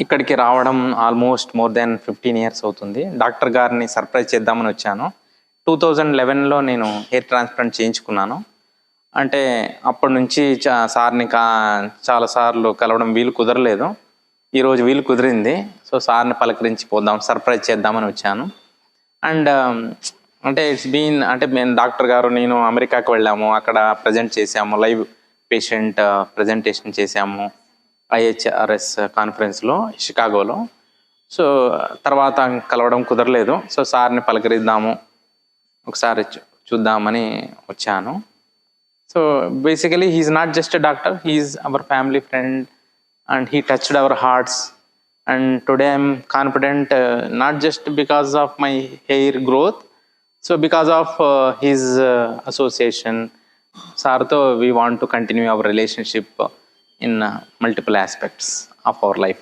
ఇక్కడికి రావడం almost more than fifteen years అవుతుంది. డాక్టర్ గారిని సర్ప్రైజ్ చేద్దామని వచ్చాను. టూ థౌజండ్ లెవెన్లో నేను హెయిర్ ట్రాన్స్ప్లాంట్ చేయించుకున్నాను. అంటే అప్పటి నుంచి చా సార్ని కా చాలా సార్లు కలవడం వీలు కుదరలేదు. ఈరోజు వీలు కుదిరింది. సో సార్ని పలకరించి పోదాం సర్ప్రైజ్ చేద్దామని వచ్చాను. అండ్ అంటే ఇట్స్ బీన్ అంటే మేము డాక్టర్ గారు నేను అమెరికాకి వెళ్ళాము. అక్కడ ప్రజెంట్ చేసాము లైవ్ పేషెంట్ ప్రజెంటేషన్ చేసాము ఐహెచ్ఆర్ఎస్ కాన్ఫరెన్స్లో షికాగోలో. సో తర్వాత కలవడం కుదరలేదు. సో సార్ని పలకరిద్దాము. ఒకసారి చూ- చూద్దామని వచ్చాను. So basically he's not just doctor. He's our family friend and he touched our hearts. And today I'm confident not just because of my hair growth so because of uh, he's uh, association. సార్తో we want to continue our relationship. in uh, multiple aspects of our life.